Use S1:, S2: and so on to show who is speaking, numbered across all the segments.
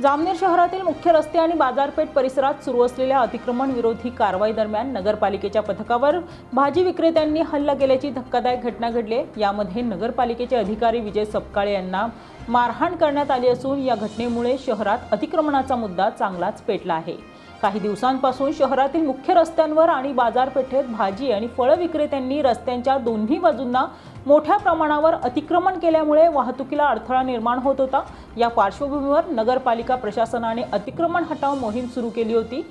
S1: जामनेर शहरातील मुख्य रस्ते आणि बाजारपेठ परिसरात सुरू असलेल्या अतिक्रमण विरोधी कारवाई दरम्यान नगरपालिकेच्या पथकावर भाजी विक्रेत्यांनी हल्ला केल्याची धक्कादायक घटना घडली यामध्ये नगरपालिकेचे अधिकारी विजय सपकाळे यांना मारहाण करण्यात आली असून या घटनेमुळे शहरात अतिक्रमणाचा मुद्दा चांगलाच पेटला आहे. काही दिवसांपासून शहरातील मुख्य रस्त्यांवर आणि बाजारपेठेत भाजी आणि फळं विक्रेत्यांनी रस्त्यांच्या दोन्ही बाजूंना मोठ्या प्रमाणावर अतिक्रमण केल्यामुळे वाहतुकीला अडथळा निर्माण होत होता. या पार्श्वभूमीवर नगरपालिका प्रशासनाने अतिक्रमण हटाव मोहीम सुरू केली होती.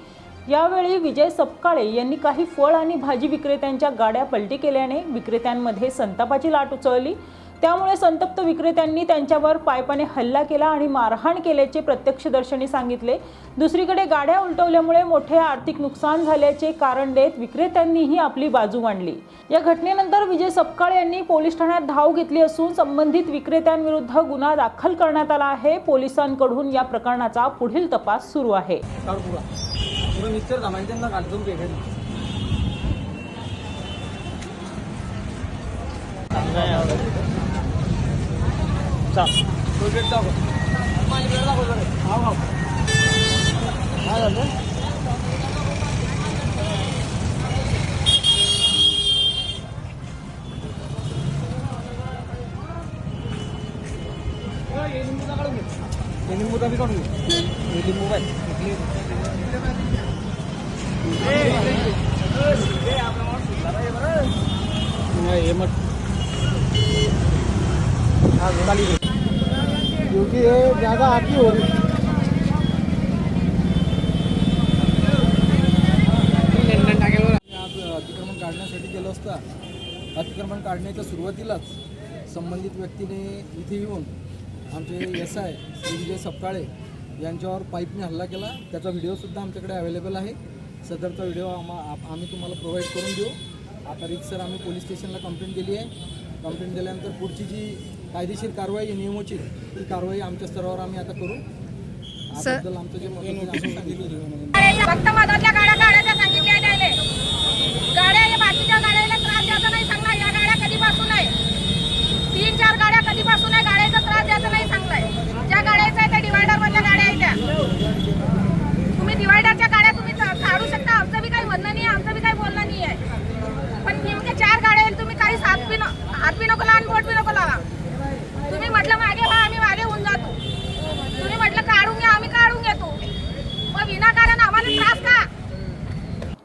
S1: यावेळी विजय सपकाळे यांनी काही फळ आणि भाजी विक्रेत्यांच्या गाड्या पलटी केल्याने विक्रेत्यांमध्ये संतापाची लाट उचलली. त्यामुळे संतप्त विक्रेत्यांनी त्यांच्यावर पायपाने हल्ला केला आणि मारहाण केल्याचे प्रत्यक्षदर्शनी सांगितले. दुसरीकडे गाड्या उलटवल्यामुळे मोठे आर्थिक नुकसान झाल्याचे कारण देत विक्रेत्यांनीही आपली बाजू मांडली. या घटनेनंतर विजय सपकाळ यांनी पोलीस ठाण्यात धाव घेतली असून संबंधित विक्रेत्यांविरुद्ध गुन्हा दाखल करण्यात आला आहे. पोलिसांकडून या प्रकरणाचा पुढील तपास सुरू आहे.
S2: काय झालं हे लिंबूचा काढून घे लिंबू बाय हे मग हा खाली. क्योंकि ये ज़्यादा आती हो रही। अतिक्रमण काढण्यासाठी गेलो असता अतिक्रमण काढण्याच्या सुरुवातीलाच संबंधित व्यक्तीने इथे येऊन आमचे एस आय श्री विजय सपकाळे यांच्यावर पाईपने हल्ला केला. त्याचा व्हिडिओसुद्धा आमच्याकडे अवेलेबल आहे. सदरचा व्हिडिओ आम्हा आम्ही तुम्हाला प्रोव्हाइड करून देऊ. आता रिक्सर आम्ही पोलीस स्टेशनला कंप्लेंट दिली आहे. कंप्लेंट दिल्यानंतर पुढची जी कायदेशीर कारवाई आहे. नियमोचित ती कारवाई आमच्या स्तरावर आम्ही आता करू. आमचं जे
S3: फक्त मधातल्या गाड्या त्याले गाड्या या बाकीच्या गाड्याला त्रास द्यायचा नाही सांगणार या गाड्या कधीपासून आहे? तीन चार गाड्या कधीपासून आहे? गाड्याचा त्रास द्यायचा नाही सांगलाय ज्या गाड्याचं आहे त्या डिवायडर मधल्या गाड्या आहेत त्या. तुम्ही डिवायडरच्या गाड्या तुम्ही काढू शकता. आमचं बी काही म्हणणं नाही आमचं बी काही बोलणं नाही आहे. पण नेमके चार गाड्या आहेत तुम्ही काही बी बी नको लावा बोट बी नको लावा तुम्ही म्हटलं मागे व्हा आम्ही मागे होऊन जातो तुम्ही म्हटलं काढून घ्या आम्ही काढून घेतो मग विनाकारण आम्हाला त्रास का